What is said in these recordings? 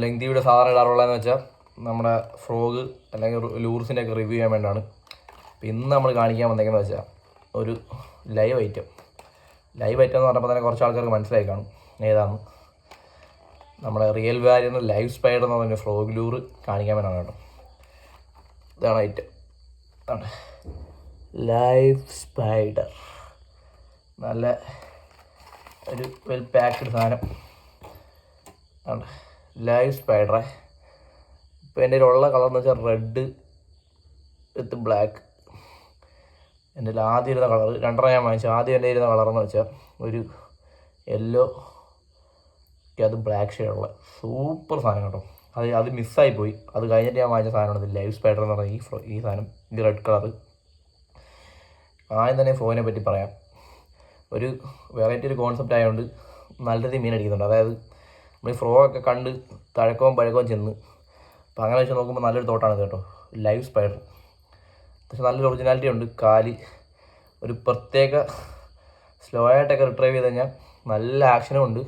Lengthy video സാധാരണ ഇടാറുള്ളതെന്ന് വെച്ചാൽ നമ്മുടെ ഫ്രോഗ് അല്ലെങ്കിൽ ലൂർസിന്റെ ഒക്കെ റിവ്യൂ ചെയ്യാൻ വേണ്ടിയാണ്. ഇന്ന് നമ്മൾ കാണിക്കാൻ വന്നേക്കുന്നത് വെച്ചാൽ ഒരു ലൈവ് ഐറ്റം ലൈവ് ഐറ്റം എന്ന് പറഞ്ഞപ്പോൾ തന്നെ കുറച്ച് ആൾക്കാർക്ക് മനസ്സിലായി കാണും ഏതാണ് നമ്മുടെ റിയൽ വാല്യൂ വാല്യൂന്ന് ലൈവ് സ്പൈഡർ എന്ന് പറഞ്ഞ ഫ്രോഗ് ലൂർ കാണിക്കാൻ വേണ്ടിയാണ് കേട്ടോ. ഇതാണ് ഐറ്റം ഇതാണ് ലൈവ് സ്പൈഡർ നല്ല ഒരു വെൽ പാക്ക്ഡ് സാധനം. ആണ് ലൈവ് സ്പൈഡറെ ഇപ്പോൾ എന്റെ ഉള്ള കളർ എന്ന് വെച്ചാൽ റെഡ് വിത്ത് ബ്ലാക്ക് എന്റെ ആദ്യം ഇരുന്ന കളർ രണ്ടെണ്ണം ഞാൻ വാങ്ങിച്ചു. ആദ്യം എന്റെ ഇരുന്ന കളർ എന്ന് വെച്ചാൽ ഒരു യെല്ലോ അത് ബ്ലാക്ക് ഷെയ്ഡുള്ള സൂപ്പർ സാധനം കേട്ടോ. അത് അത് മിസ്സായി പോയി. അത് കഴിഞ്ഞിട്ട് ഞാൻ വാങ്ങിച്ച സാധനമാണ് ലൈവ് സ്പൈഡർ എന്ന് പറഞ്ഞ ഈ ഈ സാധനം. ഈ റെഡ് കളർ ആദ്യം തന്നെ ഫോണിനെ പറ്റി പറയാം. ഒരു വെറൈറ്റി ഒരു കോൺസെപ്റ്റ് ആയതുകൊണ്ട് നല്ല രീതിയിൽ മീൻ അടിക്കുന്നുണ്ട്. അതായത് നമ്മൾ ഈ ഫ്രോ ഒക്കെ കണ്ട് തഴക്കവും പഴക്കവും ചെന്ന്. അപ്പം അങ്ങനെ വെച്ച് നോക്കുമ്പോൾ നല്ലൊരു തോട്ടാണ് കേട്ടോ. ലൈവ് സ്പൈഡർ പക്ഷെ നല്ലൊരു ഒറിജിനാലിറ്റി ഉണ്ട്. കാൽ ഒരു പ്രത്യേക സ്ലോ ആയിട്ടൊക്കെ റിട്രൈവ് ചെയ്ത് കഴിഞ്ഞാൽ നല്ല ആക്ഷനും ഉണ്ട്.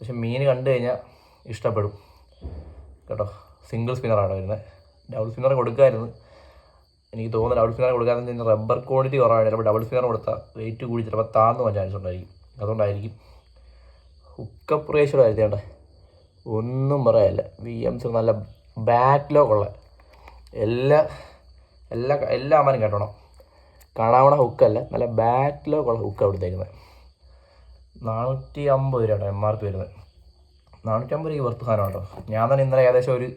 പക്ഷെ മീൻ കണ്ടു കഴിഞ്ഞാൽ ഇഷ്ടപ്പെടും. കേട്ടോ. സിംഗിൾ സ്പിന്നറാണ് വരുന്നത് ഡബിൾ സ്പിന്നർ കൊടുക്കാമായിരുന്നു എനിക്ക് തോന്നുന്നു ഡബിൾ സ്പിന്നർ കൊടുക്കാതെ റബ്ബർ ക്വാളിറ്റി കുറവാണ്. ചിലപ്പോൾ ഡബിൾ സ്പിന്നർ കൊടുത്താൽ വെയിറ്റ് കൂടി ചിലപ്പോൾ താന്നു പോകാൻ ചാൻസ് ഉണ്ടായിരിക്കും. അതുകൊണ്ടായിരിക്കും. ഹുക്കപ്പ് റേഷ്യോ ആയിരുന്നേണ്ടേ ഒന്നും പറയാനില്ല. വി എംസ് നല്ല ഉള്ള എല്ലാ എല്ലാ എല്ലാ അമ്മനും കേട്ടോണം. കാണാവണ ഹുക്കല്ല നല്ല ബാക്ക്ലോക്കുള്ള ഹുക്കാണ് കൊടുത്തേക്കുന്നത്. നാനൂറ്റി അമ്പത് രൂപ എം ആർ പി വരുന്നത്. നാനൂറ്റി അമ്പത് രൂപ വർത്ത് സാധനം കേട്ടോ. ഞാൻ തന്നെ ഇന്നലെ ഏകദേശം ഒരു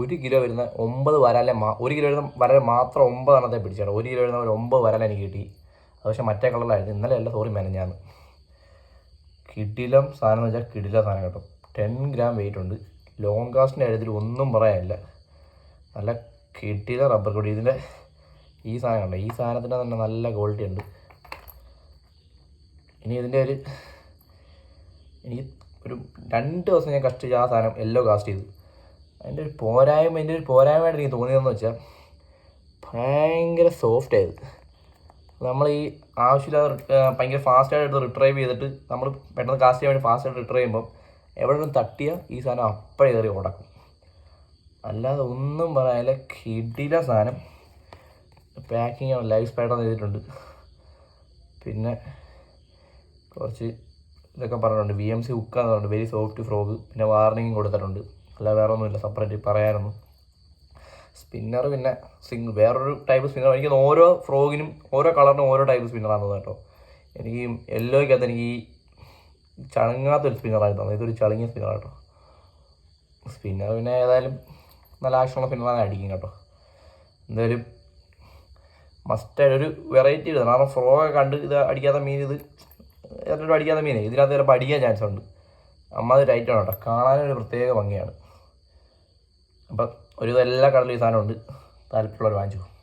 ഒരു കിലോ വരുന്ന ഒമ്പത് വരാലെ മാ ഒരു കിലോ വരുന്ന വരാലെ മാത്രം ഒമ്പതെണ്ണത്തെ പിടിച്ചാണ് ഒരു കിലോ വരുന്ന ഒരു ഒമ്പത് വരാലെ എനിക്ക് കിട്ടി. അത് പക്ഷേ മറ്റേ കളറിലായിരുന്നു ഇന്നലെ അല്ല സോറി മേനം ഞാൻ കിടിലം സാധനം വെച്ചാൽ കിടില സാധനം കേട്ടോ. ടെൻ ഗ്രാം വെയിറ്റ് ഉണ്ട്. ലോങ് കാസ്റ്റിന്റെ കാര്യത്തിൽ ഒന്നും പറയാനില്ല. നല്ല കിടില റബ്ബർ കൊടി. ഇതിന്റെ ഈ സാധനം കണ്ടോ? ഈ സാധനത്തിന്റെ തന്നെ നല്ല ക്വാളിറ്റി ഉണ്ട്. ഇനി ഇതിന്റെ ഒരു എനിക്ക് ഒരു രണ്ട് ദിവസം ഞാൻ കഷ്ടിച്ച് ആ സാധനം എല്ലോ കാസ്റ്റ് ചെയ്തു. അതിന്റെ ഒരു പോരായ്മ എന്റെ ഒരു പോരായ്മയായിട്ട് എനിക്ക് തോന്നിയതെന്ന് വെച്ചാൽ ഭയങ്കര സോഫ്റ്റ് ആയത്. നമ്മൾ ഈ ആവശ്യമില്ലാതെ ഭയങ്കര ഫാസ്റ്റായിട്ട് എടുത്ത് റിട്രൈവ് ചെയ്തിട്ട് നമ്മൾ പെട്ടെന്ന് കാസ്റ്റ് ചെയ്യാൻ വേണ്ടി ഫാസ്റ്റായിട്ട് റിട്രൈവ് ചെയ്യുമ്പോൾ എവിടെയും തട്ടിയാൽ ഈ സാധനം അപ്പോഴേ കയറി ഉടക്കും അല്ലാതെ ഒന്നും പറയാനില്ല. കിടില സാധനം. പാക്കിങ് ലൈഫ് സ്പൈഡർ ചെയ്തിട്ടുണ്ട് പിന്നെ കുറച്ച് ഇതൊക്കെ പറഞ്ഞിട്ടുണ്ട്. ബി എം സി ഹുക്കാന്ന് പറഞ്ഞിട്ടുണ്ട്. വെരി സോഫ്റ്റ് ഫ്രോഗ് പിന്നെ വാർണിംഗ് കൊടുത്തിട്ടുണ്ട്. അല്ലാതെ വേറെ ഒന്നുമില്ല സെപ്പറേറ്റ് പറയാനൊന്നും. സ്പിന്നർ പിന്നെ സിംഗ് വേറൊരു ടൈപ്പ് സ്പിന്നർ എനിക്ക് ഓരോ ഫ്രോഗിനും ഓരോ കളറിനും ഓരോ ടൈപ്പ് സ്പിന്നറാണ് തോന്നുന്നത് കേട്ടോ. എനിക്ക് യെല്ലോയ്ക്കകത്ത് എനിക്ക് ഈ ചളങ്ങാത്തൊരു സ്പിന്നറായിരുന്നു തോന്നുന്നത് ഇതൊരു ചളങ്ങിയ സ്പിന്നർ കേട്ടോ സ്പിന്നർ പിന്നെ ഏതായാലും നല്ല ആക്ഷനുള്ള സ്പിന്നറാണ് അടിക്കും കേട്ടോ. എന്തായാലും മസ്റ്റായിട്ട് ഒരു വെറൈറ്റി ഇടുന്നത് കാരണം ഫ്രോഗൊക്കെ കണ്ട് ഇത് അടിക്കാത്ത മീൻ ഇത് എല്ലാവരും അടിക്കാത്ത മീനേ. ഇതിനകത്ത് ചിലപ്പോൾ അടിക്കാൻ ചാൻസ് ഉണ്ട്. അമ്മ അത് ആണ് കേട്ടോ. കാണാനൊരു പ്രത്യേക ഭംഗിയാണ്. അപ്പം ഒരു എല്ലാ കടലും ഈ സാധനമുണ്ട്. താല്പര്യമുള്ളവർ വാങ്ങിച്ചു.